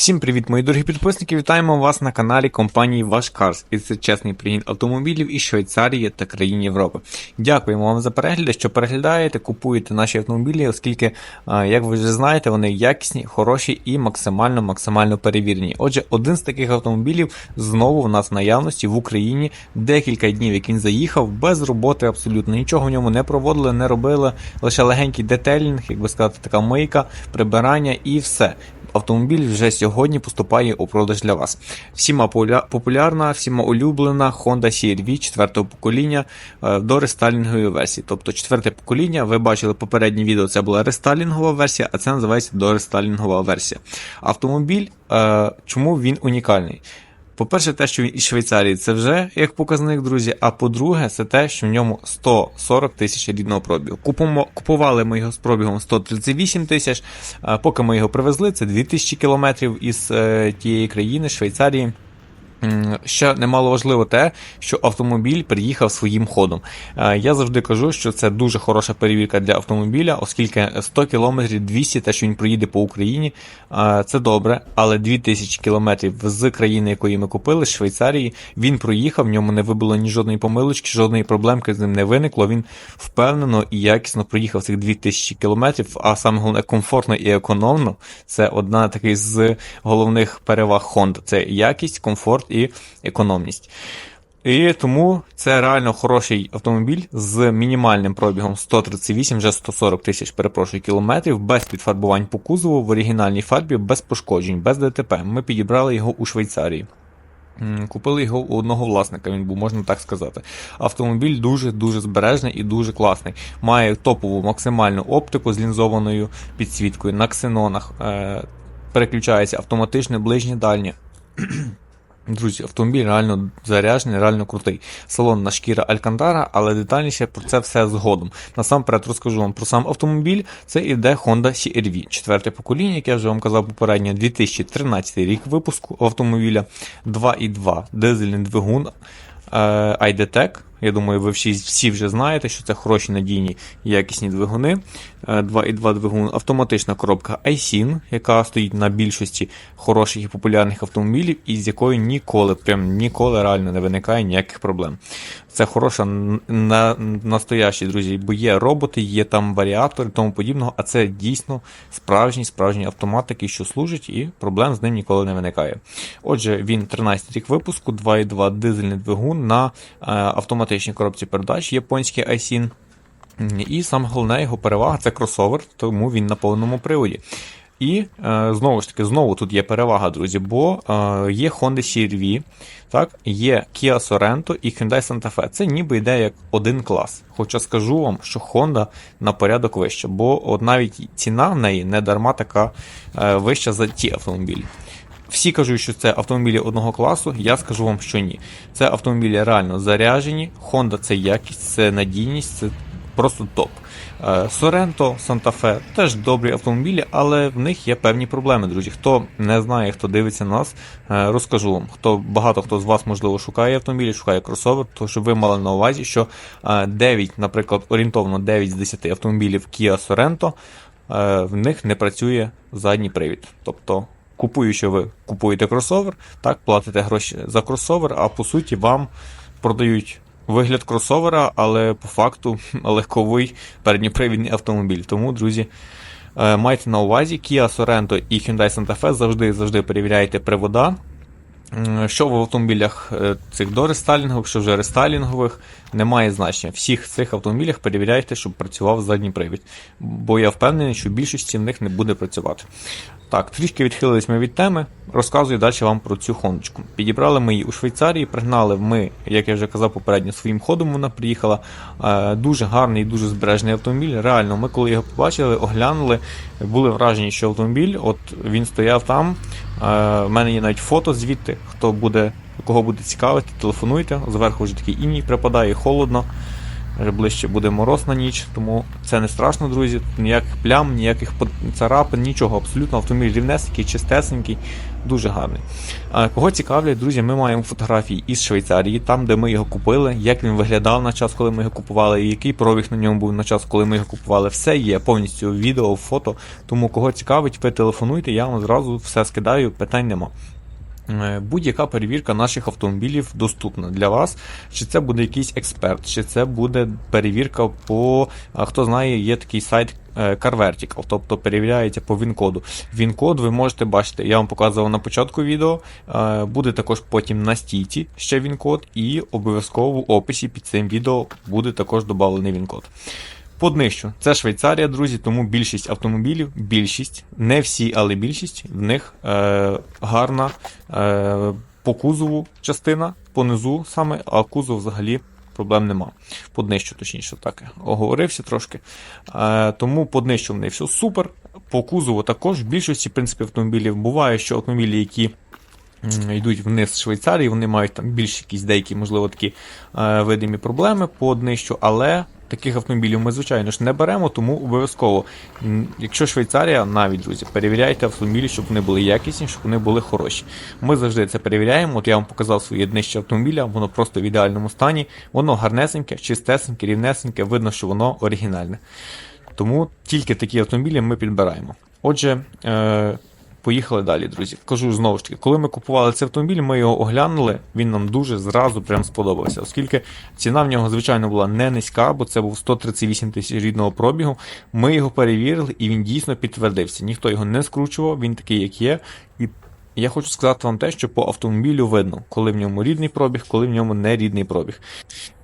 Всім привіт, мої дорогі підписники! Вітаємо вас на каналі компанії Ваш Cars. І це чесний пригін автомобілів із Швейцарії та країн Європи. Дякуємо вам за перегляд, що переглядаєте, купуєте наші автомобілі, оскільки, як ви вже знаєте, вони якісні, хороші і максимально максимально перевірені. Отже, один з таких автомобілів знову в нас в наявності в Україні. Декілька днів, як він заїхав, без роботи абсолютно нічого в ньому не проводили, не робили, лише легенький детелінг, як би сказати, така мийка, прибирання і все автомобіль вже сьогодні поступає у продаж для вас. Всіма популярна, всіма улюблена Honda CR-V 4 покоління е, до рестайлінгової версії. Тобто четверте покоління, ви бачили попереднє відео, це була рестайлінгова версія, а це називається дорестайлінгова версія. Автомобіль, е, чому він унікальний? По-перше, те, що він із Швейцарії, це вже як показник, друзі. А по-друге, це те, що в ньому 140 тисяч рідного пробігу. Купумо, купували ми його з пробігом 138 тисяч. Поки ми його привезли, це 2000 кілометрів із е, тієї країни, Швейцарії. Ще немало важливо те, що автомобіль приїхав своїм ходом. Е, Я завжди кажу, що це дуже хороша перевірка для автомобіля, оскільки 100 км 200, те, що він проїде по Україні, е, це добре, але 2000 км з країни, якої ми купили, з Швейцарії, він проїхав, в ньому не вибило ні жодної помилочки, жодної проблемки з ним не виникло. Він впевнено і якісно проїхав цих 2000 км, а саме головне комфортно і економно. Це одна таких з головних переваг Honda. Це якість, комфорт і економність. І тому це реально хороший автомобіль з мінімальним пробігом 138, вже 140 тисяч, перепрошую, кілометрів, без підфарбувань по кузову, в оригінальній фарбі, без пошкоджень, без ДТП. Ми підібрали його у Швейцарії. Купили його у одного власника, він був, можна так сказати. Автомобіль дуже-дуже збережний і дуже класний. Має топову максимальну оптику з лінзованою підсвіткою на ксенонах. Е, переключається автоматичне ближнє дальнє. Друзі, автомобіль реально заряджений, реально крутий. Салон на шкіра Алькантара, але детальніше про це все згодом. Насамперед розкажу вам про сам автомобіль. Це іде Honda CR-V, четверте покоління, як я вже вам казав попередньо, 2013 рік випуску автомобіля, 2.2 дизельний двигун. е, IDTEC. Я думаю, ви всі, всі вже знаєте, що це хороші надійні якісні двигуни. Е, 2.2 двигун, автоматична коробка iSIN, яка стоїть на більшості хороших і популярних автомобілів, і з якою ніколи, прям ніколи реально не виникає ніяких проблем. Це хороша на, настоящі, друзі, бо є роботи, є там варіатори і тому подібного, а це дійсно справжній справжній автомат, що служить, і проблем з ним ніколи не виникає. Отже, він 13 рік випуску, 2.2 дизельний двигун на е, автоматичній коробці передач, японський iSIN. І саме головне його перевага це кросовер, тому він на повному приводі. І е, знову ж таки, знову тут є перевага, друзі, бо е, є Honda CR-V, так, є Kia Sorento і Hyundai Santa Fe. Це ніби йде як один клас. Хоча скажу вам, що Honda на порядок вища, бо от навіть ціна в неї не дарма така е, вища за ті автомобілі. Всі кажуть, що це автомобілі одного класу. Я скажу вам, що ні. Це автомобілі реально заряжені. Honda це якість, це надійність, це просто топ. Е, Santa Fe теж добрі автомобілі, але в них є певні проблеми, друзі. Хто не знає, хто дивиться на нас, е, розкажу вам. Хто багато хто з вас можливо шукає автомобілі, шукає кросовер, то щоб ви мали на увазі, що е, 9, наприклад, орієнтовно 9 з 10 автомобілів Kia Sorento, е, в них не працює задній привід. Тобто купуючи ви купуєте кросовер, так, платите гроші за кросовер, а по суті вам продають вигляд кросовера, але по факту легковий передньопривідний автомобіль. Тому, друзі, е, майте на увазі Kia Sorento і Hyundai Santa Fe завжди завжди перевіряйте привода. Що в автомобілях е, цих дорестайлінгових, що вже рестайлінгових, немає значення. Всіх цих автомобілях перевіряйте, щоб працював задній привід. Бо я впевнений, що більшості в них не буде працювати. Так, трішки відхилились ми від теми. Розказую далі вам про цю хондочку. Підібрали ми її у Швейцарії, пригнали ми, як я вже казав попередньо, своїм ходом вона приїхала. Е, дуже гарний, дуже збережний автомобіль. Реально, ми коли його побачили, оглянули, були вражені, що автомобіль, от він стояв там. Е, в мене є навіть фото звідти. Хто буде, кого буде цікавити, телефонуйте. Зверху вже такий іній припадає, холодно. Вже ближче буде мороз на ніч, тому це не страшно, друзі. Ніяких плям, ніяких царапин, нічого абсолютно. Автомобіль рівнесенький, чистесенький. Дуже гарний. А, Кого цікавлять, друзі, ми маємо фотографії із Швейцарії, там, де ми його купили, як він виглядав на час, коли ми його купували, і який пробіг на ньому був на час, коли ми його купували. Все є повністю відео, фото. Тому кого цікавить, ви телефонуйте, я вам зразу все скидаю, питань нема. Е, Будь-яка перевірка наших автомобілів доступна для вас. Чи це буде якийсь експерт, чи це буде перевірка по. Хто знає, є такий сайт е, CarVertical, тобто перевіряється по він-коду. Він-код ви можете бачити, я вам показував на початку відео. е, Буде також потім на стійці ще він-код, і обов'язково в описі під цим відео буде також додавлений він-код. По днищу. Це Швейцарія, друзі, тому більшість автомобілів, більшість, не всі, але більшість в них е, гарна е, по кузову частина, по низу саме, а кузов взагалі проблем нема. По днищу, точніше, так оговорився трошки. Е, тому по в них все супер. По кузову також в більшості в принципі, автомобілів буває, що автомобілі, які йдуть вниз з Швейцарії, вони мають там більш якісь деякі, можливо, такі е, видимі проблеми по днищу, але таких автомобілів ми, звичайно ж, не беремо, тому обов'язково, якщо Швейцарія, навіть друзі, перевіряйте автомобілі, щоб вони були якісні, щоб вони були хороші. Ми завжди це перевіряємо. От я вам показав своє днище автомобіля, воно просто в ідеальному стані, воно гарнесеньке, чистесеньке, рівнесеньке, видно, що воно оригінальне. Тому тільки такі автомобілі ми підбираємо. Отже, е, поїхали далі, друзі. Кажу знову ж таки, коли ми купували цей автомобіль, ми його оглянули, він нам дуже зразу прям сподобався, оскільки ціна в нього, звичайно, була не низька, бо це був 138 тисяч рідного пробігу. Ми його перевірили і він дійсно підтвердився. Ніхто його не скручував, він такий, як є. І я хочу сказати вам те, що по автомобілю видно, коли в ньому рідний пробіг, коли в ньому не рідний пробіг.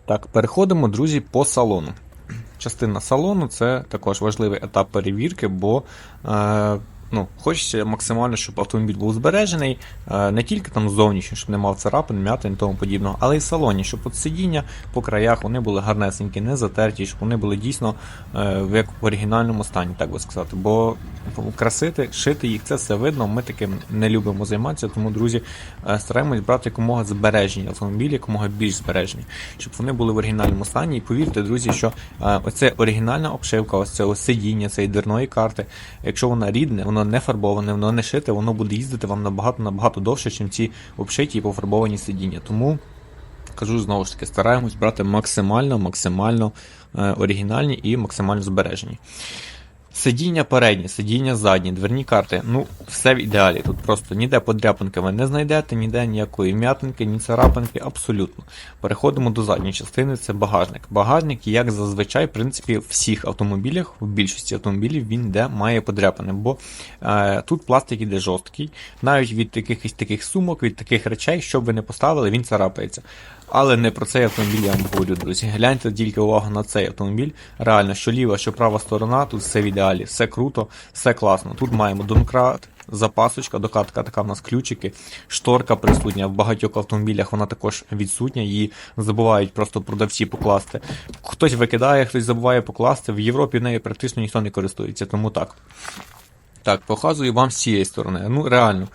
Так, переходимо, друзі, по салону. Частина салону це також важливий етап перевірки, бо е, ну, хочеться максимально, щоб автомобіль був збережений, е, не тільки там зовнішньо, щоб не мав царапин, м'ятин і тому подібного, але й в салоні, щоб от сидіння по краях вони були гарнесенькі, не затерті, щоб вони були дійсно е, в як в оригінальному стані, так би сказати. Бо красити, шити їх, це все видно. Ми таким не любимо займатися, тому, друзі, е, стараємось брати якомога збережені автомобілі, якомога більш збережені, щоб вони були в оригінальному стані. І повірте, друзі, що оце оригінальна обшивка, ось це сидіння, цієї дверної карти. Якщо вона рідне, воно не фарбоване, воно не шите, воно буде їздити вам набагато набагато довше, ніж ці обшиті і пофарбовані сидіння. Тому кажу знову ж таки, стараємось брати максимально, максимально е, оригінальні і максимально збережені. Сидіння передні, сидіння задні, дверні карти, ну, все в ідеалі. Тут просто ніде подряпинки ви не знайдете, ніде ніякої м'ятинки, ні царапинки, абсолютно. Переходимо до задньої частини, це багажник. Багажник, як зазвичай, в принципі, в всіх автомобілях, в більшості автомобілів, він де має подряпини, бо е, тут пластик іде жорсткий, навіть від якихось таких сумок, від таких речей, що б ви не поставили, він царапається. Але не про цей автомобіль я вам говорю, друзі. Гляньте тільки увагу на цей автомобіль. Реально, що ліва, що права сторона, тут все в ідеалі, все круто, все класно. Тут маємо домкрат, запасочка, докатка така в нас ключики, шторка присутня. В багатьох автомобілях вона також відсутня, її забувають просто продавці покласти. Хтось викидає, хтось забуває покласти. В Європі нею практично ніхто не користується, тому так. Так, показую вам з цієї сторони. Ну, реально.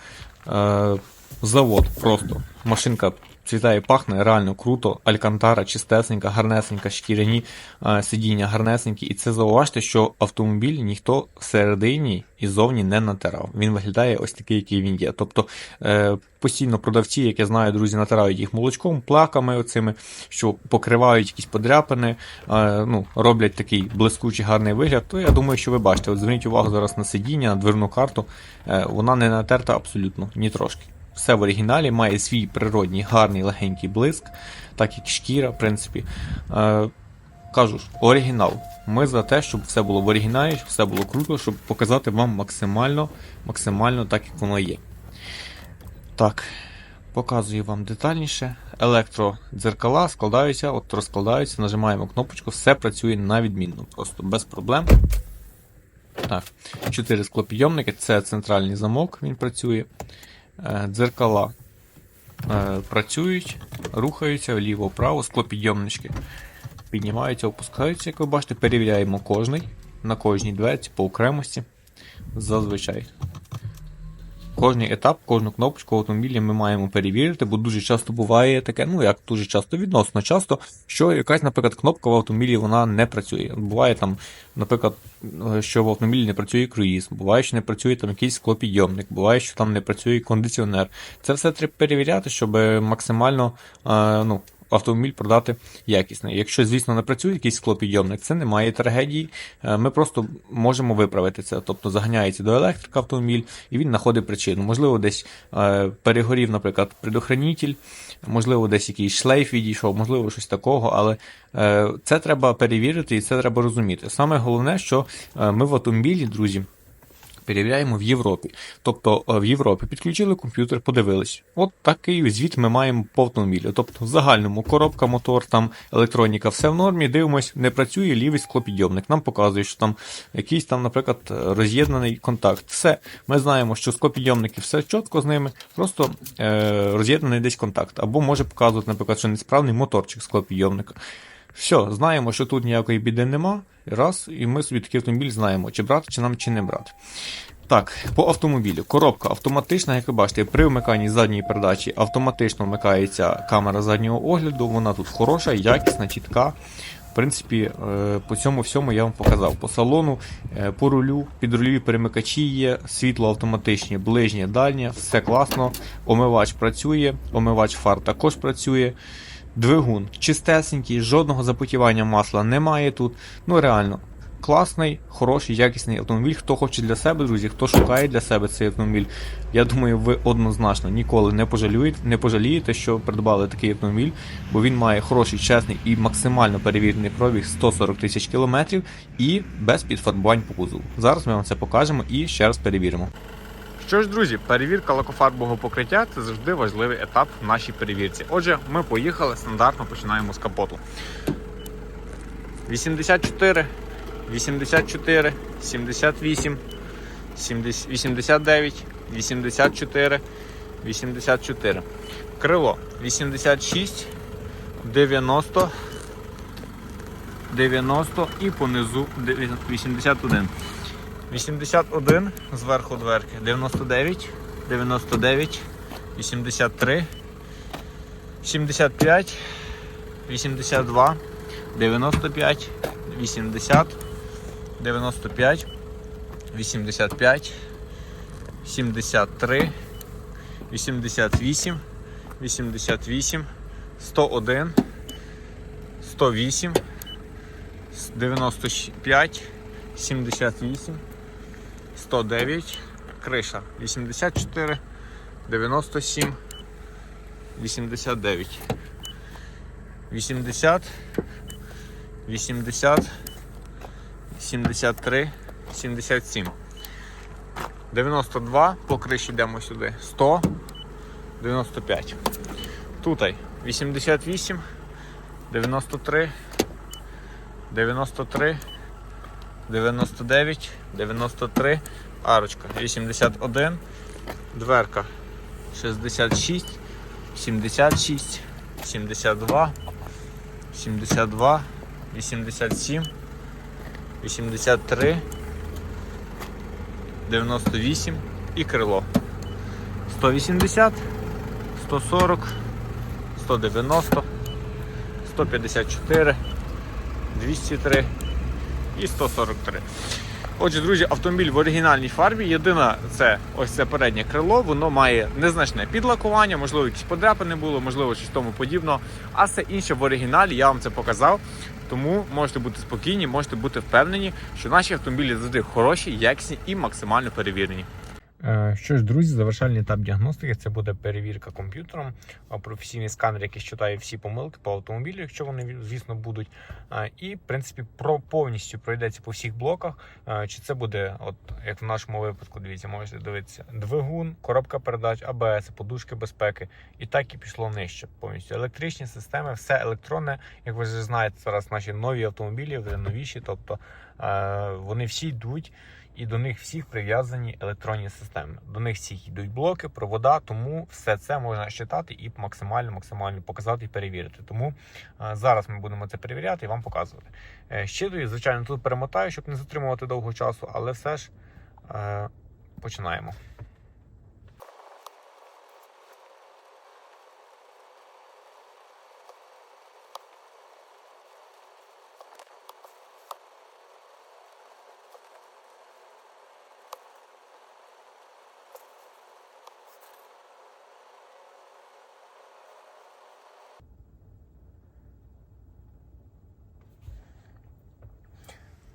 Е- завод просто. Машинка цвітає і пахне, реально круто. Алькантара, чистесенька, гарнесенька, шкіряні е, сидіння, гарнесенькі. І це зауважте, що автомобіль ніхто всередині і зовні не натирав. Він виглядає ось такий, який він є. Тобто е, постійно продавці, як я знаю, друзі, натирають їх молочком, плаками, оцими, що покривають якісь подряпини, е, ну, роблять такий блискучий гарний вигляд. То я думаю, що ви бачите. От зверніть увагу зараз на сидіння, на дверну карту. Вона не натерта абсолютно, ні трошки. Все в оригіналі має свій природній гарний легенький блиск, так як шкіра, в принципі. Е, кажу ж, оригінал. Ми за те, щоб все було в оригіналі, щоб все було круто, щоб показати вам максимально, максимально так, як воно є. Так, показую вам детальніше. Електродзеркала складаються, от розкладаються, нажимаємо кнопочку, все працює на відмінно, просто без проблем. Так, 4 склопідйомники, це центральний замок, він працює. Е, Дзеркала е, працюють, рухаються вліво-вправо, склопідйомнички піднімаються, опускаються, як ви бачите, перевіряємо кожний на кожній дверці по окремості. Зазвичай. Кожний етап, кожну кнопочку в автомобілі ми маємо перевірити, бо дуже часто буває таке, ну як дуже часто, відносно часто, що якась, наприклад, кнопка в автомобілі вона не працює. Буває там, наприклад, що в автомобілі не працює круїз, буває, що не працює там якийсь склопідйомник, буває, що там не працює кондиціонер. Це все треба перевіряти, щоб максимально е, ну, автомобіль продати якісний. Якщо, звісно, не працює якийсь склопідйомник, це немає трагедії. Е, Ми просто можемо виправити це. Тобто заганяється до електрика автомобіль і він знаходить причину. Можливо, десь е, перегорів, наприклад, предохранитель, можливо, десь якийсь шлейф відійшов, можливо, щось такого, але е, це треба перевірити і це треба розуміти. Саме головне, що ми в автомобілі, друзі. Перевіряємо в Європі. Тобто е, в Європі підключили комп'ютер, подивились. От такий звіт ми маємо по автомобілю. Тобто в загальному коробка, мотор, там електроніка, все в нормі. Дивимось, не працює лівий склопідйомник. Нам показує, що там якийсь там, наприклад, роз'єднаний контакт. Все. Ми знаємо, що склопідйомники все чітко з ними, просто е, роз'єднаний десь контакт. Або може показувати, наприклад, що несправний моторчик склопідйомника. Все, знаємо, що тут ніякої біди нема. Раз, і ми собі такий автомобіль знаємо, чи брати, чи нам, чи не брати. Так, по автомобілю. Коробка автоматична, як ви бачите, при вмиканні задньої передачі автоматично вмикається камера заднього огляду. Вона тут хороша, якісна, чітка. В принципі, е, по цьому всьому я вам показав. По салону, е, по рулю, підрульові перемикачі є, світло автоматичні, ближнє, дальнє, все класно. Омивач працює, омивач фар також працює. Двигун чистесенький, жодного запотівання масла немає тут. Ну реально, класний, хороший, якісний автомобіль. Хто хоче для себе, друзі, хто шукає для себе цей автомобіль, я думаю, ви однозначно ніколи не пожалієте, не пожалієте, що придбали такий автомобіль, бо він має хороший, чесний і максимально перевірений пробіг 140 тисяч кілометрів і без підфарбувань по кузову. Зараз ми вам це покажемо і ще раз перевіримо. Що ж, друзі, перевірка лакофарбового покриття це завжди важливий етап в нашій перевірці. Отже, ми поїхали стандартно починаємо з капоту. 84, 84, 78, 89, 84, 84. Крило 86, 90, 90 і понизу 81. 81 зверху дверки, 99, 99, 83, 75, 82, 95, 80, 95, 85, 73, 88, 88, 101, 108, 95, 78, 109, криша 84, 97, 89, 80, 80, 73, 77. 92, по криші йдемо сюди. 100, 95. Тут 88, 93, 93, 99, 93, арочка 81, дверка 66, 76, 72, 72, 87, 83, 98 і крило. 180, 140, 190, 154, 203 і 143. Отже, друзі, автомобіль в оригінальній фарбі. Єдине, це ось це переднє крило, воно має незначне підлакування, можливо, якісь подряпини було, можливо, щось тому подібно. А все інше в оригіналі я вам це показав. Тому можете бути спокійні, можете бути впевнені, що наші автомобілі завжди хороші, якісні і максимально перевірені. Е, Що ж, друзі, завершальний етап діагностики це буде перевірка комп'ютером, професійний сканер, який читає всі помилки по автомобілю, якщо вони, звісно, будуть. І, в принципі, про повністю пройдеться по всіх блоках. Чи це буде, от як в нашому випадку, дивіться, можете дивитися, двигун, коробка передач, АБС, подушки безпеки. І так і пішло нижче. Повністю електричні системи, все електронне. Як ви вже знаєте, зараз наші нові автомобілі, вже новіші, тобто вони всі йдуть і до них всіх прив'язані електронні системи. До них всіх йдуть блоки, провода, тому все це можна считати і максимально максимально показати і перевірити. Тому е, зараз ми будемо це перевіряти і вам показувати. Е, дою, звичайно, тут перемотаю, щоб не затримувати довго часу, але все ж е, починаємо.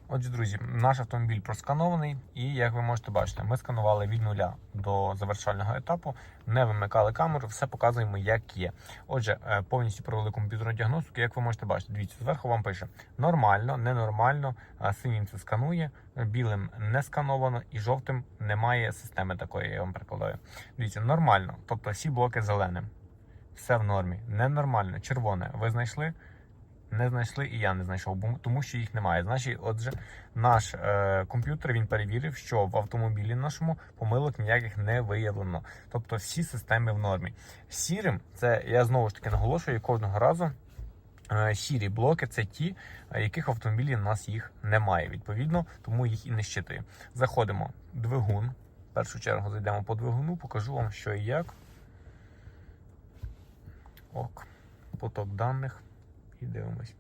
Отже, друзі, наш автомобіль просканований, і як ви можете бачити, ми сканували від нуля до завершального етапу, не вимикали камеру, все показуємо, як є. Отже, е, повністю провели комп'ютерну діагностику. Як ви можете бачити, дивіться, зверху вам пише нормально, ненормально, синім це сканує, білим не скановано і жовтим немає системи такої. Я вам прикладаю. Дивіться, нормально, тобто всі блоки зеленим. Все в нормі. Ненормально, червоне. Ви знайшли? Не знайшли і я не знайшов, тому що їх немає. Значить, отже, наш е, комп'ютер він перевірив, що в автомобілі нашому помилок ніяких не виявлено. Тобто всі системи в нормі. Сірим, це я знову ж таки наголошую кожного разу. е, Сірі блоки це ті, е, яких в автомобілі в нас їх немає. Відповідно, тому їх і не щитує. Заходимо двигун. В першу чергу зайдемо по двигуну, покажу вам, що і як. Ок, поток даних і дивимось.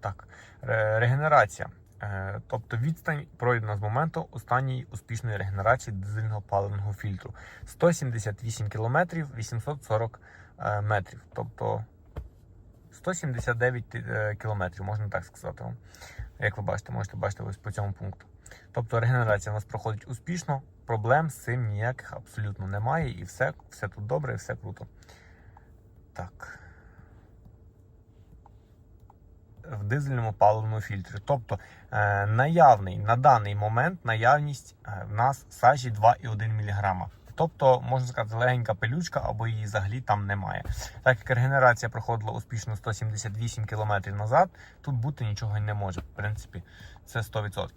Так, регенерація. Е, Тобто відстань пройдена з моменту останньої успішної регенерації дизельного паливного фільтру 178 км 840 е, метрів. Тобто 179 е, кілометрів, можна так сказати. Як ви бачите, можете бачити ось по цьому пункту. Тобто регенерація у нас проходить успішно, проблем з цим ніяких абсолютно немає, і все, все тут добре, і все круто. Так. В дизельному паливному фільтрі. Тобто е, наявний на даний момент наявність е, в нас сажі 2,1 мг. Тобто, можна сказати, легенька пилючка або її взагалі там немає. Так як регенерація проходила успішно 178 км назад, тут бути нічого не може. В принципі, це 100%.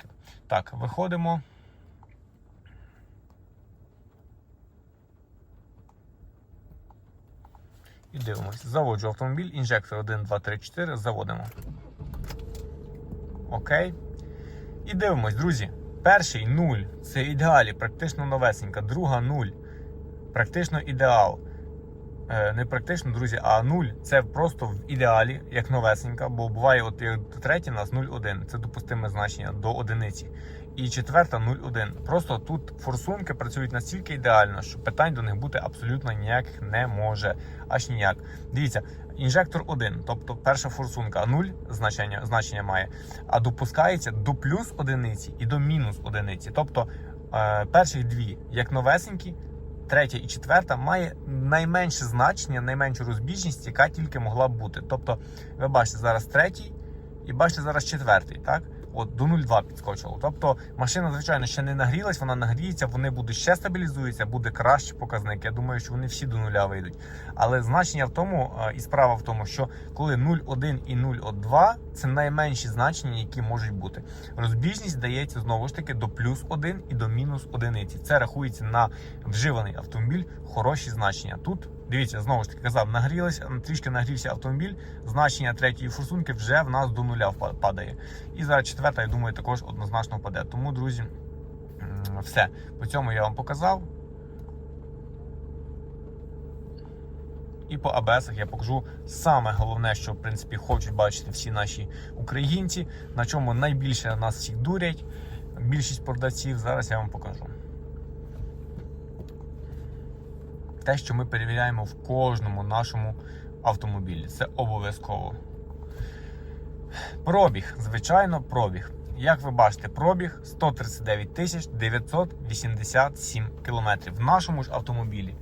Так, виходимо. І дивимось. Заводжу автомобіль, інжектор 1, 2, 3, 4, заводимо. Окей. І дивимось, друзі. Перший 0 це ідеалі, практично новесенька. Друга 0. Практично ідеал. Е, не практично, друзі, а 0 це просто в ідеалі, як новесенька, бо буває, от як третій у нас 0,1. Це допустиме значення до одиниці. І четверта 0,1. Просто тут форсунки працюють настільки ідеально, що питань до них бути абсолютно ніяких не може. Аж ніяк. Дивіться, інжектор 1, тобто перша форсунка 0 значення, значення має, а допускається до плюс одиниці і до мінус одиниці. Тобто е, перші дві як новесенькі, третя і четверта має найменше значення, найменшу розбіжність, яка тільки могла бути. Тобто, ви бачите зараз третій і бачите зараз четвертий, так? От до 0,2 підскочило. Тобто машина, звичайно, ще не нагрілась, вона нагріється, вони будуть ще стабілізуються, буде кращий показник. Я думаю, що вони всі до нуля вийдуть. Але значення в тому, е, і справа в тому, що коли 0,1 і 0,2 це найменші значення, які можуть бути. Розбіжність дається знову ж таки до плюс 1 і до мінус одиниці. Це рахується на вживаний автомобіль хороші значення. Тут дивіться, знову ж таки казав, нагрілися, трішки нагрівся автомобіль. Значення третьої форсунки вже в нас до нуля впа- падає. І зараз четверта, я думаю, також однозначно впаде. Тому, друзі, все. По цьому я вам показав. І по АБСах я покажу саме головне, що в принципі хочуть бачити всі наші українці, на чому найбільше нас всіх дурять. Більшість продавців. Зараз я вам покажу. Те, що ми перевіряємо в кожному нашому автомобілі. Це обов'язково. Пробіг, звичайно, пробіг. Як ви бачите, пробіг 139 тисяч 987 кілометрів. В нашому ж автомобілі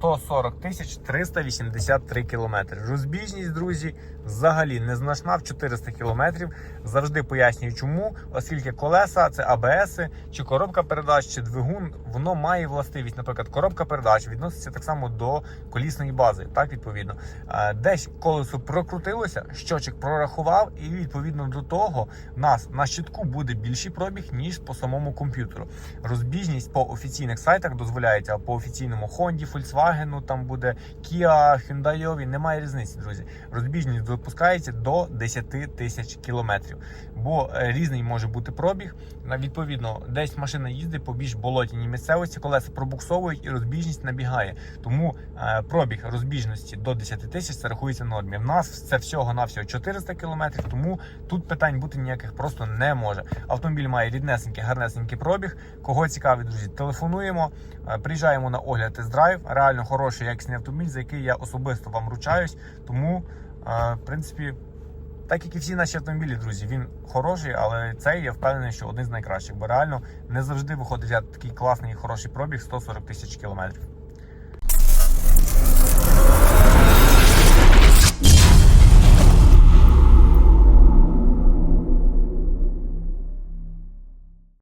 140 тисяч 383 кілометри. Розбіжність, друзі, взагалі незначна в 400 кілометрів. Завжди пояснюю, чому, оскільки колеса це АБС, чи коробка передач, чи двигун, воно має властивість. Наприклад, коробка передач відноситься так само до колісної бази. Так, відповідно, Е, десь колесо прокрутилося, щочик прорахував, і відповідно до того нас на щитку буде більший пробіг ніж по самому комп'ютеру. Розбіжність по офіційних сайтах дозволяється по офіційному Honda, Volkswagen Volkswagen там буде, Kia, Hyundai, немає різниці, друзі. Розбіжність допускається до 10 тисяч кілометрів, бо е, різний може бути пробіг. На- Відповідно, десь машина їздить по більш болотяній місцевості, колеса пробуксовують і розбіжність набігає. Тому е, пробіг розбіжності до 10 тисяч це рахується нормі. В нас це всього навсього 400 кілометрів, тому тут питань бути ніяких просто не може. Автомобіль має ріднесенький, гарнесенький пробіг. Кого цікавить, друзі, телефонуємо, е, приїжджаємо на огляд тест-драйв. Реально хороший якісний автомобіль, за який я особисто вам ручаюсь. Тому, е, в принципі, так як і всі наші автомобілі, друзі, він хороший, але цей я впевнений, що один з найкращих, бо реально не завжди виходить такий класний хороший пробіг 140 тисяч кілометрів.